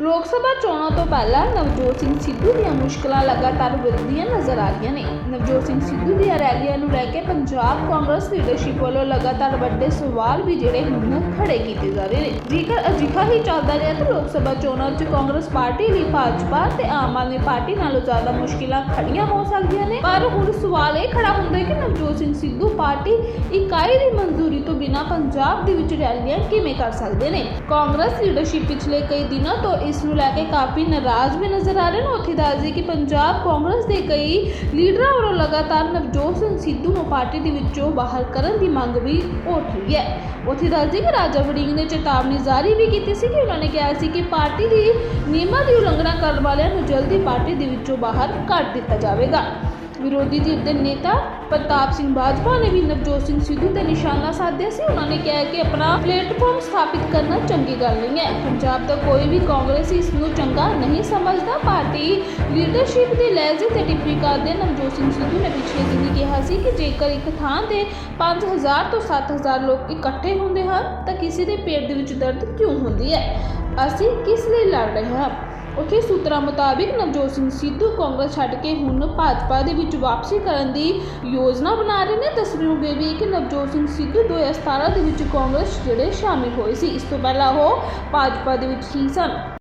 ਲੋਕ ਸਭਾ ਚੋਣਾਂ ਤੋਂ ਪਹਿਲਾਂ ਨਵਜੋਤ ਸਿੰਘ ਸਿੱਧੂ ਦੀਆਂ ਮੁਸ਼ਕਲਾਂ ਲਗਾਤਾਰ ਵਧਦੀਆਂ ਨਜ਼ਰ ਆ ਰਹੀਆਂ ਨੇ। ਨਵਜੋਤ ਸਿੰਘ ਸਿੱਧੂ ਦੀਆਂ ਰੈਲੀਆਂ ਨੂੰ ਲੈ ਕੇ ਪੰਜਾਬ ਕਾਂਗਰਸ ਲੀਡਰਸ਼ਿਪ ਵੱਲੋਂ ਲਗਾਤਾਰ ਵੱਡੇ ਸਵਾਲ ਵੀ ਜਿਹੜੇ ਹੁਣ ਖੜੇ ਕੀਤੇ ਜਾ ਰਹੇ ਨੇ। ਜੇਕਰ ਅਜਿਹਾ ਹੀ ਚੱਲਦਾ ਰਿਹਾ ਤਾਂ ਲੋਕ ਸਭਾ ਚੋਣਾਂ 'ਚ ਕਾਂਗਰਸ ਪਾਰਟੀ ਲਈ ਭਾਜਪਾ ਤੇ ਆਮ ਆਦਮੀ ਪਾਰਟੀ ਨਾਲੋਂ ਜ਼ਿਆਦਾ ਮੁਸ਼ਕਲਾਂ ਖੜੀਆਂ ਹੋ ਸਕਦੀਆਂ ਨੇ। ਪਰ ਹੁਣ ਸਵਾਲ ਇਹ ਖੜਾ ਹੁੰਦਾ ਹੈ ਕਿ ਨਵਜੋਤ ਸਿੰਘ ਸਿੱਧੂ ਪਾਰਟੀ ਇਕਾਈ ਦੀ ਮਨਜ਼ੂਰੀ ਤੋਂ ਬਿਨਾਂ ਪੰਜਾਬ ਦੇ ਵਿੱਚ ਰੈਲੀਆਂ ਕਿਵੇਂ ਕਰ ਸਕਦੇ ਨੇ? ਕਾਂਗਰਸ ਲੀਡਰਸ਼ਿਪ ਪਿਛਲੇ ਕਈ ਦਿਨਾਂ ਤੋਂ ਇਸ ਨੂੰ ਲੈ ਕੇ ਕਾਫੀ ਨਾਰਾਜ਼ ਵੀ ਨਜ਼ਰ ਆ ਰਹੇ ਨੇ। ਉੱਥੇ ਦੱਸਦੇ ਕਿ ਪੰਜਾਬ ਕਾਂਗਰਸ ਦੇ ਕਈ ਲੀਡਰਾਂ ਵੱਲੋਂ ਲਗਾਤਾਰ ਨਵਜੋਤ ਸਿੰਘ ਸਿੱਧੂ ਨੂੰ ਪਾਰਟੀ ਦੇ ਵਿੱਚੋਂ ਬਾਹਰ ਕਰਨ ਦੀ ਮੰਗ ਵੀ ਉੱਠ ਰਹੀ ਹੈ। ਉੱਥੇ ਦੱਸਦੇ ਕਿ ਰਾਜਾ ਵੜਿੰਗ ਨੇ ਚੇਤਾਵਨੀ ਜਾਰੀ ਵੀ ਕੀਤੀ ਸੀ ਕਿ ਉਹਨਾਂ ਨੇ ਕਿਹਾ ਸੀ ਕਿ ਪਾਰਟੀ ਦੀ ਨਿਯਮਾਂ ਦੀ ਉਲੰਘਣਾ ਕਰਨ ਵਾਲਿਆਂ ਨੂੰ ਜਲਦੀ ਪਾਰਟੀ ਦੇ ਵਿੱਚੋਂ ਬਾਹਰ ਕੱਢ ਦਿੱਤਾ ਜਾਵੇਗਾ। ਵਿਰੋਧੀ ਧਿਰ ਦੇ ਨੇਤਾ ਪ੍ਰਤਾਪ ਸਿੰਘ ਬਾਜਵਾ ਨੇ ਵੀ ਨਵਜੋਤ ਸਿੰਘ ਸਿੱਧੂ ਤੇ ਨਿਸ਼ਾਨਾ ਸਾਧਿਆ ਸੀ। ਉਹਨਾਂ ਨੇ ਕਿਹਾ ਕਿ ਆਪਣਾ ਪਲੇਟਫਾਰਮ ਸਥਾਪਿਤ ਕਰਨਾ ਚੰਗੀ ਗੱਲ ਨਹੀਂ ਹੈ। ਪੰਜਾਬ ਦਾ ਕੋਈ ਵੀ ਕਾਂਗਰਸ ਇਸ ਨੂੰ ਚੰਗਾ ਨਹੀਂ ਸਮਝਦਾ। ਪਾਰਟੀ ਲੀਡਰਸ਼ਿਪ ਦੇ ਲਹਿਜ਼ੇ ਤੇ ਟਿੱਪਣੀ ਕਰਦੇ ਨਵਜੋਤ ਸਿੰਘ ਸਿੱਧੂ ਨੇ ਪਿਛਲੇ ਦਿਨੀ ਕਿਹਾ ਸੀ ਕਿ ਜੇਕਰ ਇੱਕ ਥਾਂ ਤੇ 5000 ਤੋਂ 7000 ਲੋਕ ਇਕੱਠੇ ਹੁੰਦੇ ਹਨ, ਤਾਂ ਕਿਸੇ ਦੇ ਪੇਟ ਦੇ ਵਿੱਚ ਦਰਦ ਕਿਉਂ ਹੁੰਦੀ ਹੈ? ਅਸੀਂ ਕਿਸ ਲਈ ਲੜ ਰਹੇ ਹਾਂ? ਉੱਥੇ ਸੂਤਰਾਂ ਮੁਤਾਬਿਕ ਨਵਜੋਤ ਸਿੰਘ ਸਿੱਧੂ ਕਾਂਗਰਸ ਛੱਡ ਕੇ ਹੁਣ ਭਾਜਪਾ ਦੇ ਵਿੱਚ ਵਾਪਸੀ ਕਰਨ ਦੀ ਯੋਜਨਾ ਬਣਾ ਰਹੇ ਨੇ। ਤਸਵੀਰ ਇਹ ਵੀ ਹੈ ਕਿ ਨਵਜੋਤ ਸਿੰਘ ਸਿੱਧੂ 2017 ਦੇ ਵਿੱਚ ਕਾਂਗਰਸ ਜਿਹੜੇ ਸ਼ਾਮਿਲ ਹੋਏ ਸੀ। ਇਸ ਤੋਂ ਪਹਿਲਾਂ ਉਹ ਭਾਜਪਾ ਦੇ ਵਿੱਚ ਹੀ ਸਨ।